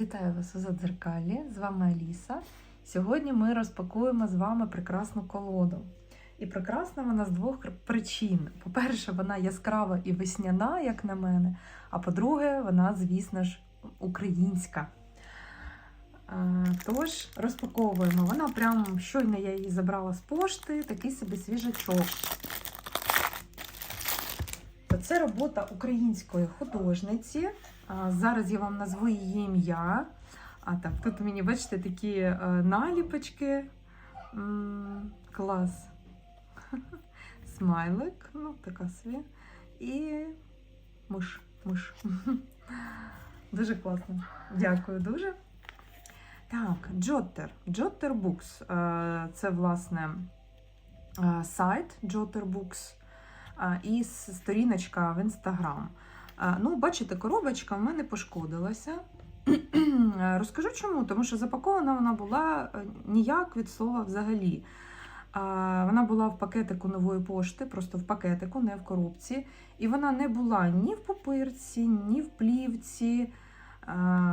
Вітаю вас у Задзеркалі, з вами Аліса. Сьогодні ми розпакуємо з вами прекрасну колоду. І прекрасна вона з двох причин. По-перше, вона яскрава і весняна, як на мене. А по-друге, вона, звісно ж, українська. Тож, розпаковуємо. Вона прям щойно я її забрала з пошти, такий собі свіжачок. Це робота української художниці. Зараз я вам назву її ім'я. А так, тут мені, бачите, такі е, наліпочки. Клас. Смайлик, ну, така собі. І миш. миш. Дуже класно. Дякую дуже. Так, Jotter. Jotter Books. Е, Це, власне, е, сайт Books е, і сторіночка в інстаграм. Ну, бачите, коробочка в мене пошкодилася. Розкажу чому, тому що запакована вона була е, ніяк від слова взагалі. Вона була в пакетику нової пошти, просто в пакетику, не в коробці. І вона не була ні в папирці, ні в плівці.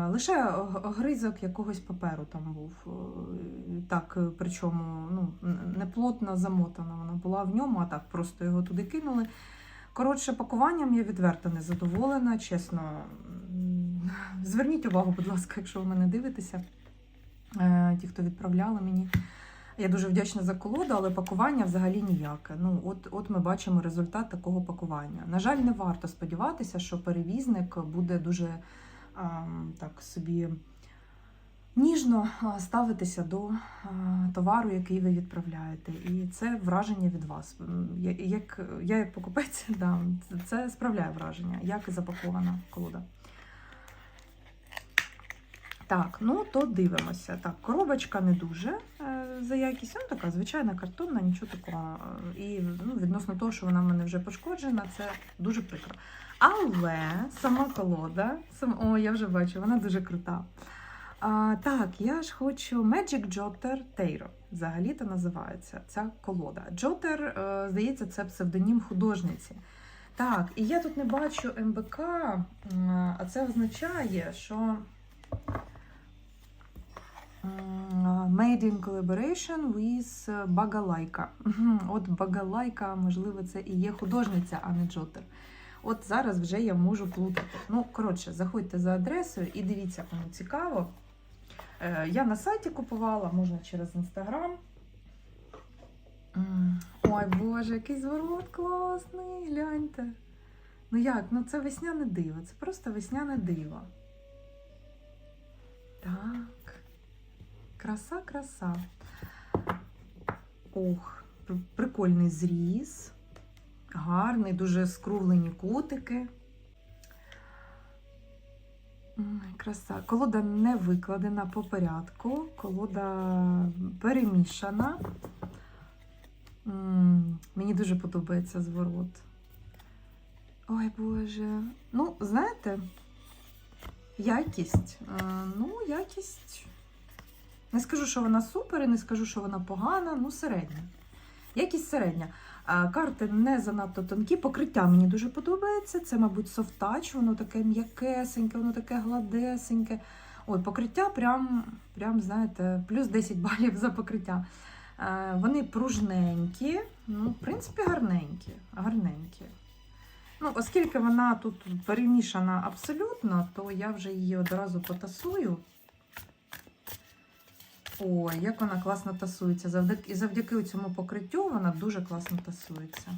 Лише гризок якогось паперу там був. Е, Так, е, причому ну, н- не плотно замотана вона була в ньому, а так просто його туди кинули. Коротше, пакуванням я відверто не задоволена, чесно. Зверніть увагу, будь ласка, якщо ви мене дивитеся, е, ті, хто відправляли мені. Я дуже вдячна за колоду, але пакування взагалі ніяке. Ну, от, от ми бачимо результат такого пакування. На жаль, не варто сподіватися, що перевізник буде дуже ем, так собі ніжно ставитися до товару, який ви відправляєте. І це враження від вас. Я, як, я як покупець, да, це- справляє враження, як і запакована колода. Так, ну то дивимося. Так, коробочка не дуже е, за якість, ну така звичайна картонна, нічого такого. І ну, відносно того, що вона в мене вже пошкоджена, це дуже прикро. Але сама колода, сам, о, я вже бачу, вона дуже крута. А, так, я ж хочу Magic Jotter Tairo. Взагалі-то називається ця колода. Е, здається, це псевдонім художниці. Так, і я тут не бачу МБК, а це означає, що Made in collaboration with Багалайка. От Багалайка, можливо, це і є художниця, а не Джотер. От зараз вже я можу плутати. Ну, коротше, заходьте за адресою і дивіться, кому цікаво. Е, Я на сайті купувала, можна через інстаграм. Ой, Боже, який зворот класний, гляньте. Ну як? Ну це весняне диво, це просто весняне диво. Так. Краса, краса. Ох, прикольний зріз. Гарний, дуже скруглені кутики. Краса. Колода не викладена по порядку. Колода перемішана. Мені дуже подобається зворот. Ой, Боже. Ну, знаєте, якість. е, Ну, якість. Не скажу, що вона супер, і не скажу, що вона погана, ну, середня. Якість середня. Карти не занадто тонкі. Покриття мені дуже подобається. Це, мабуть, софтач, воно таке м'якесеньке, воно таке гладесеньке. Ой, покриття прям, прям, знаєте, плюс 10 балів за покриття. Е, Вони пружненькі, ну, в принципі, гарненькі. гарненькі. Ну, оскільки вона тут перемішана абсолютно, то я вже її одразу потасую. Ой, як вона класно тасується. Завдяки, і завдяки цьому покриттю вона дуже класно тасується.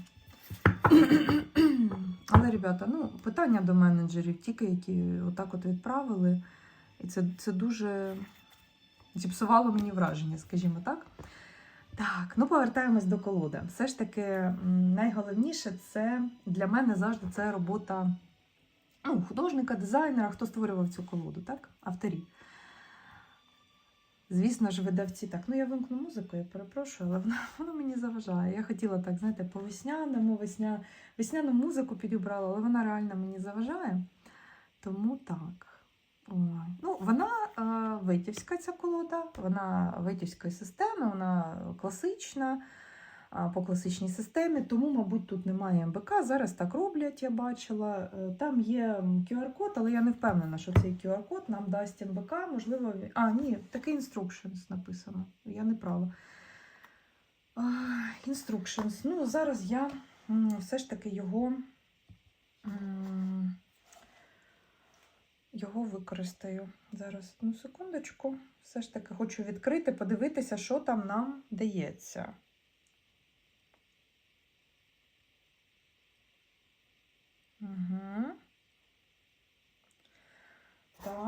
Але, ребята, ну, питання до менеджерів, тільки які отак от відправили. І це, це дуже зіпсувало мені враження, скажімо так. Так, ну повертаємось до колоди. Все ж таки, найголовніше це для мене завжди це робота ну, художника, дизайнера, хто створював цю колоду, так? Авторі. Звісно ж, видавці так. Ну, я вимкну музику, я перепрошую, але вона, вона мені заважає. Я хотіла так, знаєте, по весняному, весня, весняну музику підібрала, але вона реально мені заважає. Тому так. Ой. Ну, вона е, витівська ця колода, вона витівської системи, вона класична. По класичній системі, тому, мабуть, тут немає МБК. Зараз так роблять, я бачила. Е, Там є QR-код, але я не впевнена, що цей QR-код нам дасть МБК. Можливо, а, ні, такий instructions написано. Я не права. Instructions. Ну, зараз я все ж таки його. Його використаю. Зараз одну секундочку. Все ж таки хочу відкрити, подивитися, що там нам дається. Угу.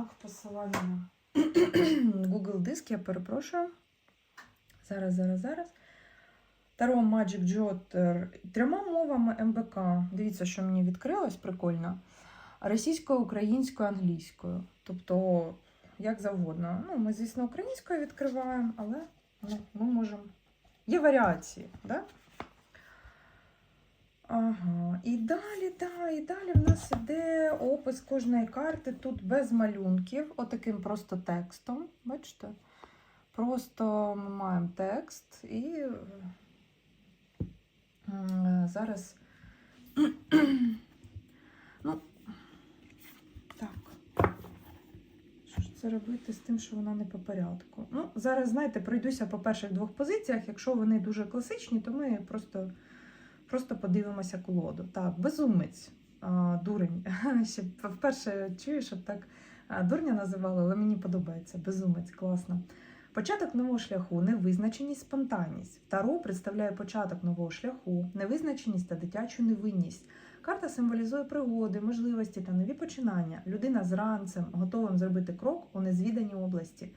Так, посилання Google Диск, я перепрошую. Зараз, зараз, зараз. Таро Magic Jotter трьома мовами МБК. Дивіться, що мені відкрилось, прикольно. Російською, українською, англійською. Тобто, як завгодно. Ну, ми, звісно, українською відкриваємо, але ну, ми можемо. Є варіації, да? Ага. І далі, да, і далі в нас іде опис кожної карти. Тут без малюнків, отаким просто текстом. Бачите? Просто ми маємо текст і зараз. ну, так. Що ж це робити з тим, що вона не по порядку? Ну, зараз, знаєте, пройдуся по перших двох позиціях. Якщо вони дуже класичні, то ми просто, просто подивимося колоду. Так, безумець, дурень. Ще вперше чую, щоб так дурня називали, але мені подобається. Безумець, класно. Початок нового шляху, невизначеність, спонтанність. Таро представляє початок нового шляху, невизначеність та дитячу невинність. Карта символізує пригоди, можливості та нові починання. Людина з ранцем, готовим зробити крок у незвідані області.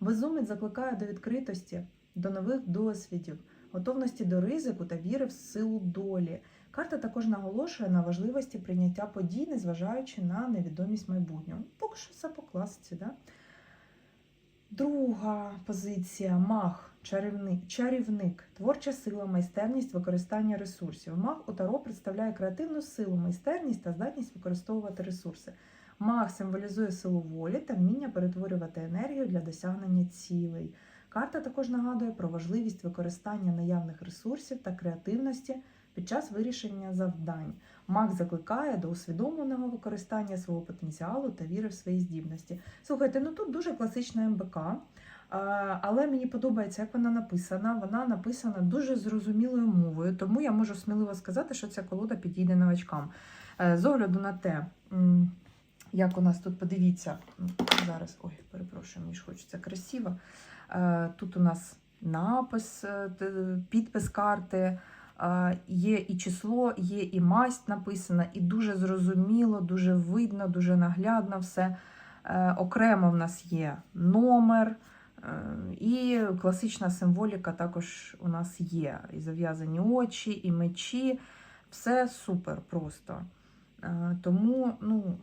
Безумець закликає до відкритості, до нових досвідів, готовності до ризику та віри в силу долі. Карта також наголошує на важливості прийняття подій, незважаючи на невідомість майбутнього. Поки що все по класиці, да? Друга позиція маг, чарівник, чарівник, творча сила, майстерність, використання ресурсів. Маг у Таро представляє креативну силу, майстерність та здатність використовувати ресурси. Маг символізує силу волі та вміння перетворювати енергію для досягнення цілей. Карта також нагадує про важливість використання наявних ресурсів та креативності під час вирішення завдань. Маг закликає до усвідомленого використання свого потенціалу та віри в свої здібності. Слухайте, ну тут дуже класична МБК, але мені подобається, як вона написана. Вона написана дуже зрозумілою мовою, тому я можу сміливо сказати, що ця колода підійде новачкам. Е, З огляду на те, як у нас тут подивіться, зараз, ой, перепрошую, мені ж хочеться красиво. Е, Тут у нас напис, е, підпис карти. Е, Є і число, є і масть написана, і дуже зрозуміло, дуже видно, дуже наглядно все. Окремо в нас є номер, і класична символіка також у нас є. І зав'язані очі, і мечі. Все супер просто. Е, Тому ну,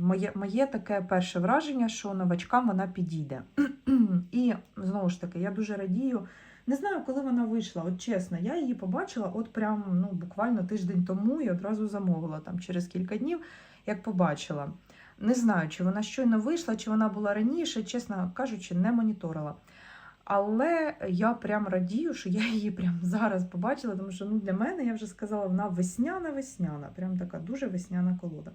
моє, моє таке перше враження, що новачкам вона підійде. І знову ж таки, я дуже радію. Не знаю, коли вона вийшла, от чесно, я її побачила от прям ну, буквально тиждень тому і одразу замовила там через кілька днів, як побачила. Не знаю, чи вона щойно вийшла, чи вона була раніше, чесно кажучи, не моніторила. Але я прям радію, що я її прям зараз побачила, тому що ну, для мене, я вже сказала, вона весняна-весняна, прям така дуже весняна колода.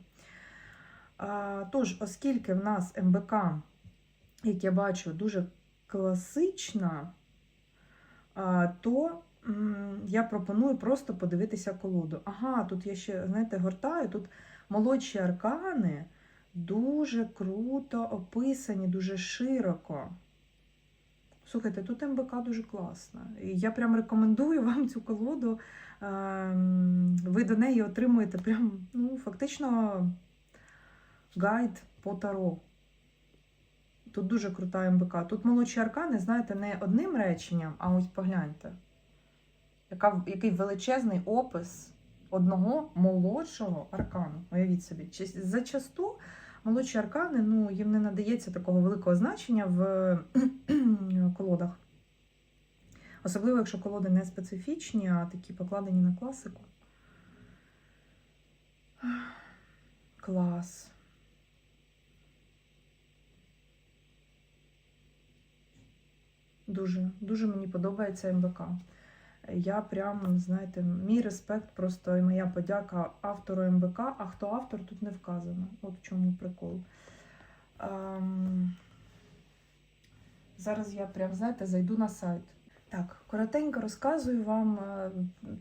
А, тож, оскільки в нас МБК, як я бачу, дуже класична, а, то м, я пропоную просто подивитися колоду. Ага, тут я ще, знаєте, гортаю, тут молодші аркани дуже круто описані, дуже широко. Слухайте, тут МБК дуже класна. Я прям рекомендую вам цю колоду. Ем, Ви до неї отримуєте прям, ну, фактично гайд по таро. Тут дуже крута МБК. Тут молодші аркани, знаєте, не одним реченням, а ось погляньте. Яка, який величезний опис одного молодшого аркану. Уявіть собі. Зачасту молодші аркани, ну, їм не надається такого великого значення в колодах. Особливо, якщо колоди не специфічні, а такі покладені на класику. Клас. Дуже, дуже мені подобається МБК. Я прям, знаєте, мій респект просто і моя подяка автору МБК. А хто автор тут не вказано. От в чому прикол. Ем... Зараз я прям, знаєте, зайду на сайт. Так, коротенько розказую вам, е,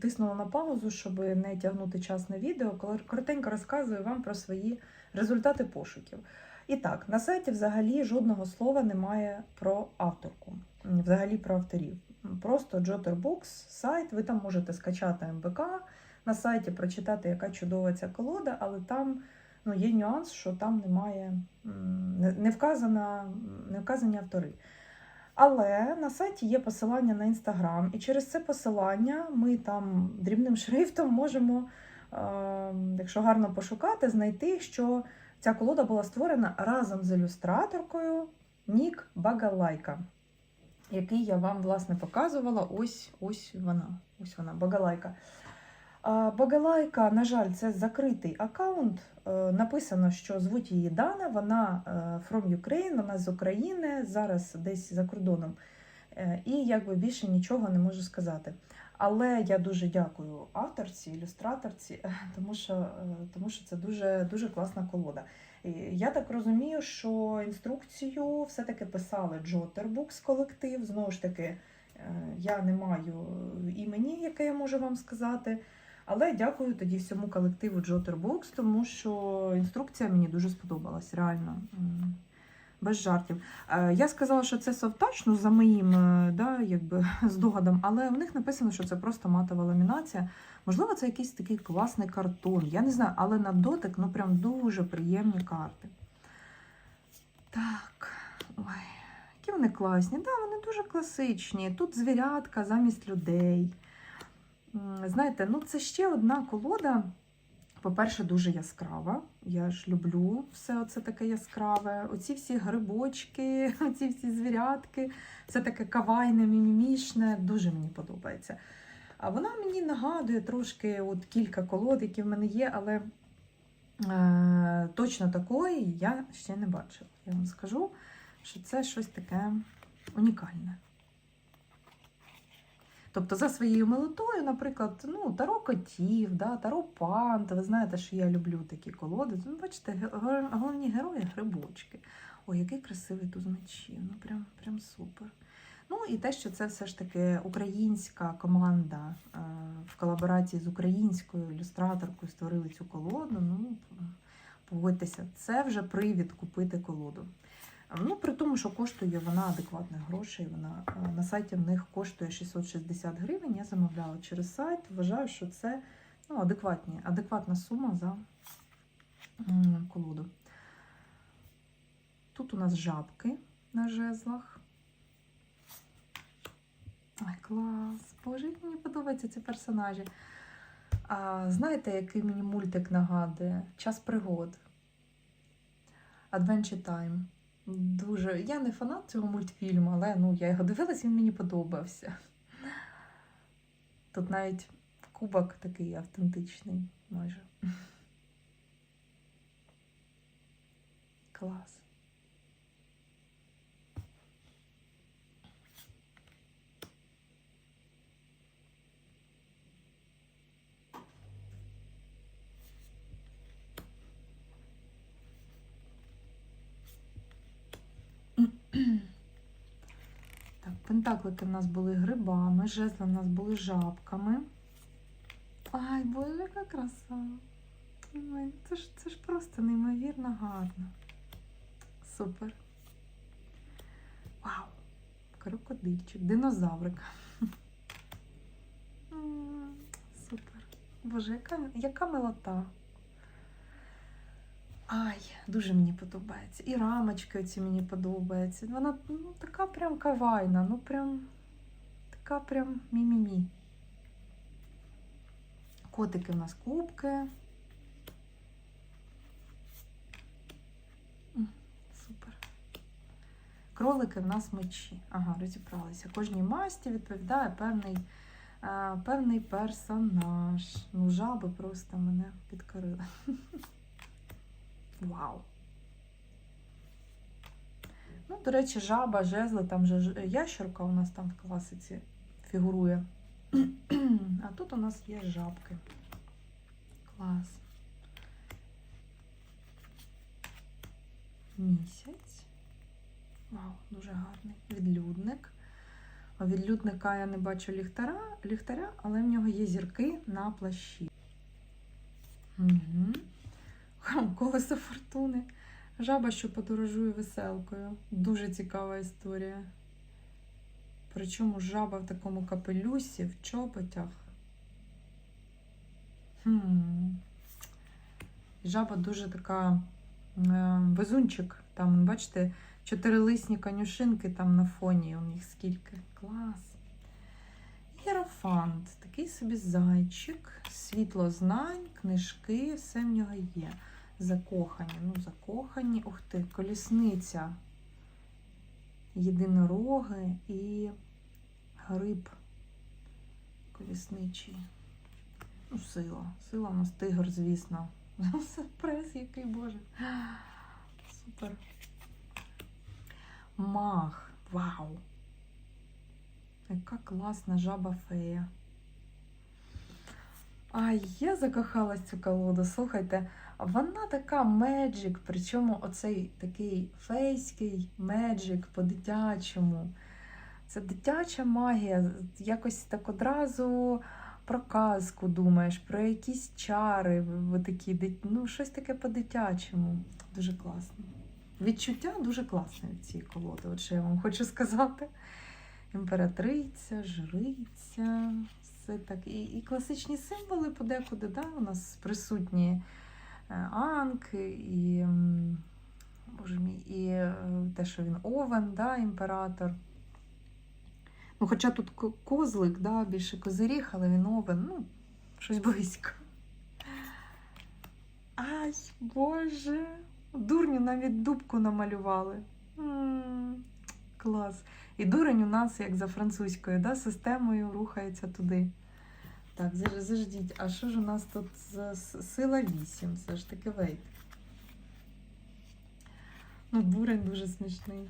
тиснула на паузу, щоб не тягнути час на відео. Кор- Коротенько розказую вам про свої результати пошуків. І так, на сайті взагалі жодного слова немає про авторку, взагалі про авторів. Просто Jotterbooks, сайт, ви там можете скачати МБК на сайті, прочитати, яка чудова ця колода, але там ну, є нюанс, що там немає не, вказана, не вказані автори. Але на сайті є посилання на інстаграм, і через це посилання ми там дрібним шрифтом можемо, е, якщо гарно пошукати, знайти, що ця колода була створена разом з ілюстраторкою Нік Багалайка, який я вам власне показувала. Ось ось вона. Ось вона, Багалайка. Багалайка, на жаль, це закритий аккаунт. Е, Написано, що звуть її Дана, вона е, from Ukraine, вона з України, зараз десь за кордоном. Е, І якби більше нічого не можу сказати. Але я дуже дякую авторці, ілюстраторці, тому що, тому що це дуже, дуже класна колода. Я так розумію, що інструкцію все-таки писали Джотербукс колектив. Знову ж таки, е, я не маю імені, яке я можу вам сказати. Але дякую тоді всьому колективу Джотербукс, тому що інструкція мені дуже сподобалась, реально. Без жартів. Е, Я сказала, що це софтач, ну за моїм е, да, якби, здогадом, але в них написано, що це просто матова ламінація. Можливо, це якийсь такий класний картон. Я не знаю, але на дотик ну прям дуже приємні карти. Так, ой, які вони класні. Да, вони дуже класичні. Тут звірятка замість людей. Знаєте, ну це ще одна колода. По-перше, дуже яскрава. Я ж люблю все це таке яскраве. Оці всі грибочки, оці всі звірятки, все таке кавайне, мімімішне, дуже мені подобається. А вона мені нагадує трошки от кілька колод, які в мене є, але е, точно такої я ще не бачила. Я вам скажу, що це щось таке унікальне. Тобто за своєю милотою, наприклад, ну, таро котів, да, таро пант. Ви знаєте, що я люблю такі колоди. Ну, бачите, головні герої грибочки. Ой, який красивий тут мечів. Ну, прям, прям супер. Ну і те, що це все ж таки українська команда е, в колаборації з українською ілюстраторкою створили цю колоду. Ну, погодьтеся, це вже привід купити колоду. Ну, при тому, що коштує вона адекватних грошей. Вона е, на сайті в них коштує 660 гривень. Я замовляла через сайт. Вважаю, що це ну, адекватні, адекватна сума за колоду. Тут у нас жабки на жезлах. Ой, клас! Боже, мені подобаються ці персонажі. А, знаєте, який мені мультик нагадує? Час пригод. Adventure Time. Дуже. Я не фанат цього мультфільму, але ну, я його дивилась, він мені подобався. Тут навіть кубок такий автентичний майже. Клас. Так, пентаклики в нас були грибами, жезли в нас були жабками. Ай, боже, яка краса. Це ж, це ж просто неймовірно гарно. Супер. Вау! Крокодильчик, динозаврик. Супер. Боже, яка, яка милота. Ай, дуже мені подобається. І рамочки оці мені подобаються. Вона ну, така прям кавайна, ну прям така прям мі-мі-мі. Котики в нас кубки. Супер. Кролики в нас мечі. Ага, розібралися. Кожній масті відповідає певний, е, певний персонаж. Ну, жаби просто мене підкорили. Вау. Ну, до речі, жаба, жезли, там же ящерка у нас там в класиці фігурує. А тут у нас є жабки. Клас. Місяць. Вау, дуже гарний. Відлюдник. Відлюдника я не бачу ліхтаря, ліхтаря, але в нього є зірки на плащі. Угу. Колесо фортуни. Жаба, що подорожує веселкою. Дуже цікава історія. Причому жаба в такому капелюсі, в чоботях. Хм. Жаба дуже така е, везунчик. Там, бачите, чотирилисні конюшинки там на фоні. У них скільки. Клас. Єрофант. Такий собі зайчик, світло знань, книжки, все в нього є. Закохані. Ну, закохані. Ух ти, колісниця. Єдинороги і гриб колісничий. Ну, сила. Сила у нас тигр, звісно. Прес який боже. Супер. Мах. Вау. Яка класна жаба фея. А я закохалась цю колоду. Слухайте, вона така меджик, причому оцей такий фейський меджик по-дитячому. Це дитяча магія. Якось так одразу про казку думаєш, про якісь чари, такі, ну, щось таке по-дитячому. Дуже класно. Відчуття дуже класне від цієї колоди, от що я вам хочу сказати. Імператриця, жриця, все так. І, і класичні символи подекуди, да, у нас присутні анк, і, боже мій, і е, те, що він овен, да, імператор. Ну, хоча тут козлик, да, більше козиріг, але він овен, ну, щось близько. Ай, Боже! Дурню навіть дубку намалювали. М, Клас. І дурень у нас, як за французькою, да, системою рухається туди. Так, заждіть, а що ж у нас тут сила 8? Все ж таки вейт. Ну, дурень дуже смішний.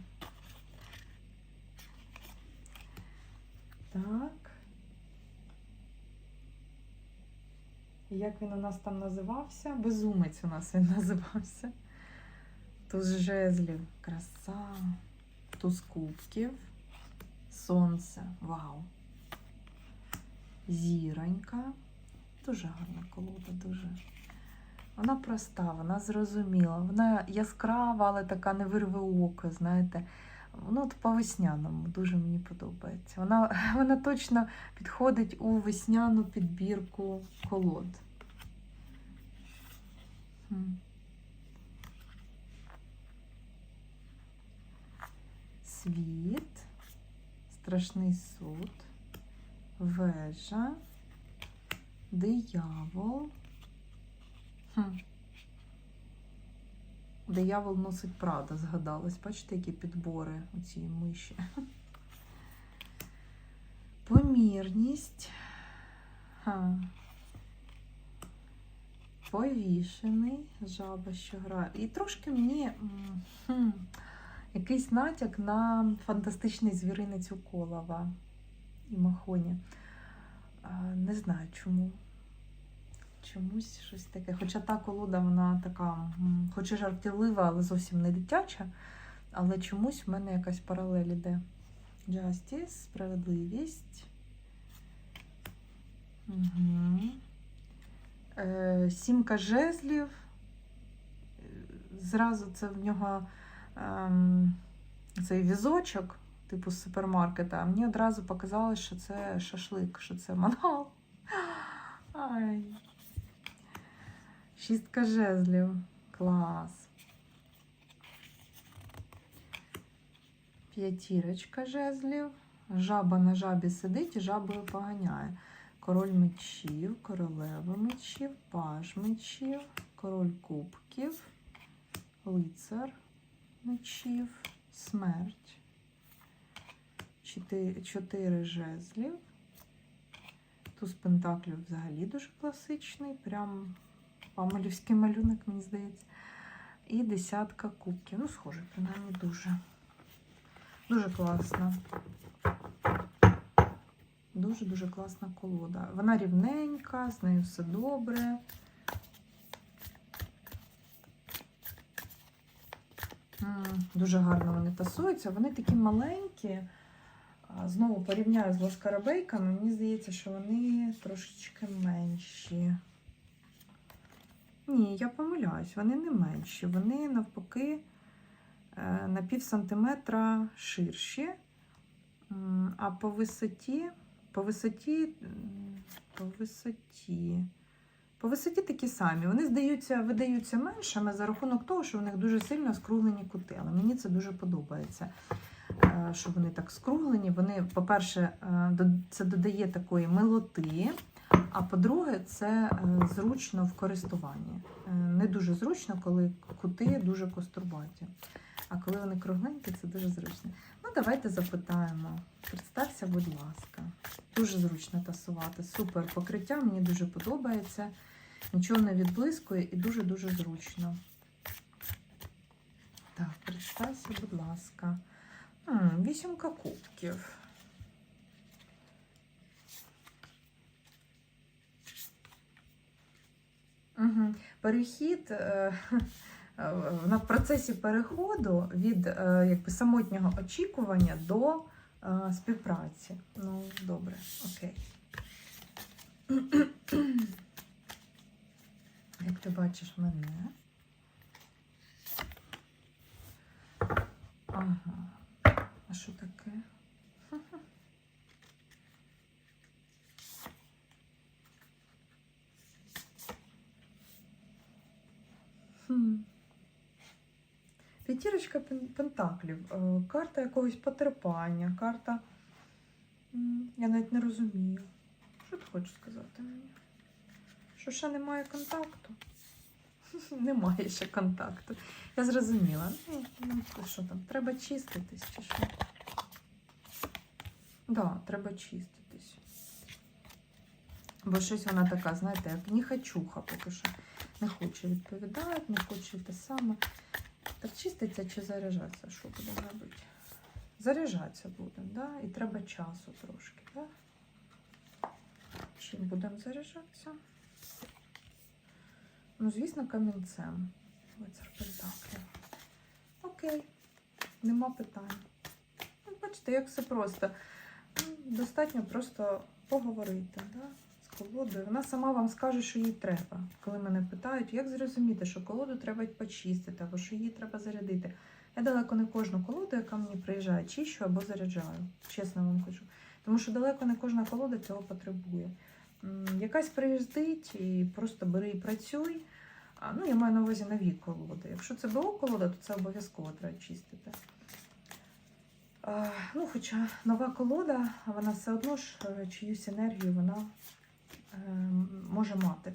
Так. Як він у нас там називався? Безумець у нас він називався. Туз жезлів, краса, туз кубків, сонце. Вау. Зіронька. Дуже гарна колода, дуже. Вона проста, вона зрозуміла. Вона яскрава, але така не вирве око, знаєте. Ну, от по весняному дуже мені подобається. Вона, вона точно підходить у весняну підбірку колод. Світ, страшний суд, вежа, диявол. Хм. Диявол носить Прада, згадалось. Бачите, які підбори у цій миші. Помірність. Ха. Повішений, жаба, що грає. І трошки мені хм, якийсь натяк на фантастичний звіринець у Колова і Махоні. Не знаю чому. Чомусь щось таке. Хоча та колода, вона така, хоч і жартівлива, але зовсім не дитяча. Але чомусь в мене якась паралель іде. Justice, справедливість. Угу. Е, сімка жезлів. Е, Зразу це в нього ем, цей візочок, типу з супермаркета. Мені одразу показалось, що це шашлик, що це мангал. Ай. Шістка жезлів. Клас. П'ятірочка жезлів. Жаба на жабі сидить і жабою поганяє. Король мечів, королева мечів, паж мечів, король кубків, лицар мечів, смерть. Чотири, жезлів. Туз пентаклів взагалі дуже класичний, прям памелівський малюнок, мені здається. І десятка кубків. Ну, схоже, принаймні дуже. Дуже класно. Дуже-дуже класна колода. Вона рівненька, з нею все добре. Дуже гарно вони тасуються. Вони такі маленькі. Знову порівняю з ласкарабейками, мені здається, що вони трошечки менші. Ні, я помиляюсь, вони не менші. Вони навпаки е, на пів сантиметра ширші. А по висоті, по висоті, по висоті. По висоті такі самі. Вони здаються, видаються меншими за рахунок того, що в них дуже сильно скруглені кути. Але мені це дуже подобається, що вони так скруглені. Вони, по-перше, е, це додає такої милоти. А по-друге, це е, зручно в користуванні. Е, Не дуже зручно, коли кути дуже кострубаті. А коли вони кругленькі, це дуже зручно. Ну, давайте запитаємо. Представся, будь ласка. Дуже зручно тасувати. Супер покриття, мені дуже подобається. Нічого не відблискує і дуже-дуже зручно. Так, представся, будь ласка. Вісімка кубків. Угу. Перехід е, е, на процесі переходу від е, якби, самотнього очікування до співпраці. Ну, добре, окей. Як ти бачиш мене? Ага. А що таке? П'ятірочка пентаклів, е, карта якогось потерпання, карта. Я навіть не розумію. Що ти хочеш сказати мені? Що ще немає контакту? Немає ще контакту. Я зрозуміла. Ну, ну, що там? Треба чиститись чи що? Да, треба чиститись. Бо щось вона така, знаєте, як ніхачуха поки що. Не хоче відповідати, не хоче те саме. Так чиститься чи заряджатися? Що будемо робити? Заряджатися будемо, да? І треба часу трошки, да? Чим будемо заряджатися? Ну, звісно, камінцем. Лицар Пентаклів. Окей, нема питань. Ну, бачите, як все просто. Ну, Достатньо просто поговорити да? з колодою. Вона сама вам скаже, що їй треба. Коли мене питають, як зрозуміти, що колоду треба почистити, або що її треба зарядити. Я далеко не кожну колоду, яка мені приїжджає, чищу або заряджаю. Чесно вам кажу. Тому що далеко не кожна колода цього потребує. Якась приїздить і просто бери і працюй. Ну, я маю на увазі нові колоди. Якщо це БО колода, то це обов'язково треба чистити. Ну, хоча нова колода, вона все одно ж е, чиюсь енергію вона е, може мати.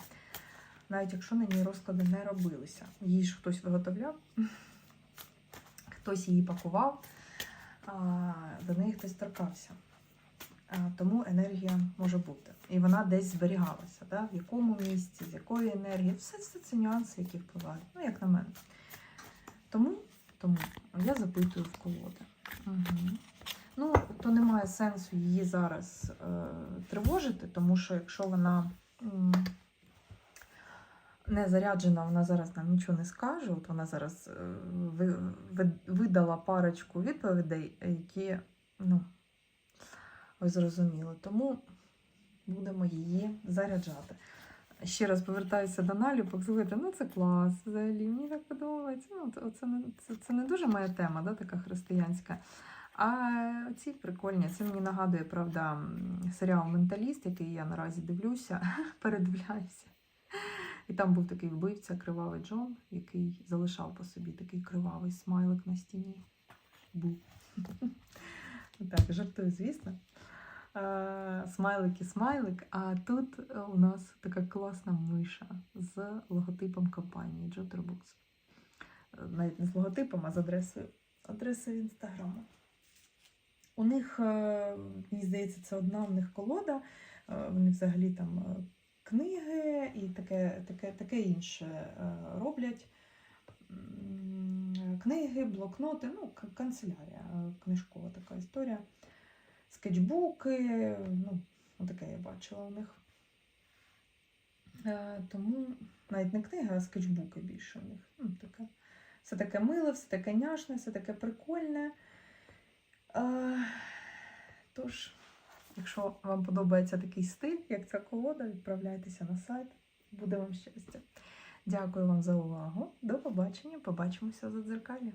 Навіть якщо на ній розклади не робилися. Її ж хтось виготовляв, хтось її пакував, до неї хтось торкався. Тому енергія може бути. І вона десь зберігалася, да? в якому місці, з якої енергії. Все, все це нюанси, які впливають. Ну, як на мене. Тому, тому я запитую в колоди. Угу. Ну, то немає сенсу її зараз е, тривожити, тому що якщо вона м, не заряджена, вона зараз нам нічого не скаже. От вона зараз е, ви- видала парочку відповідей, які, ну, ви зрозуміли. Тому будемо її заряджати. Ще раз повертаюся до наліпок. Слухайте, ну це клас взагалі. Мені так подобається. Ну, це, не, це, це не дуже моя тема, да, така християнська. А ці прикольні. Це мені нагадує, правда, серіал Менталіст, який я наразі дивлюся, передивляюся. І там був такий вбивця, кривавий Джон, який залишав по собі такий кривавий смайлик на стіні. Був. Так, жартую, звісно. Е, Смайлик і смайлик. А тут е, у нас така класна миша з логотипом компанії Jotterbooks. Е, Навіть не з логотипом, а з адресою, адресою інстаграму. У них, е, мені здається, це одна в них колода. Е, Вони взагалі там е, книги і таке, таке, таке інше е, роблять. Книги, блокноти, ну, канцелярія, книжкова така історія. Скетчбуки. Ну, таке я бачила у них. Е, тому навіть не книги, а скетчбуки більше у них. Ну, таке. Все таке миле, все таке няшне, все таке прикольне. Е, тож, якщо вам подобається такий стиль, як ця колода, відправляйтеся на сайт. Буде вам щастя. Дякую вам за увагу. До побачення. Побачимося за дзеркалі.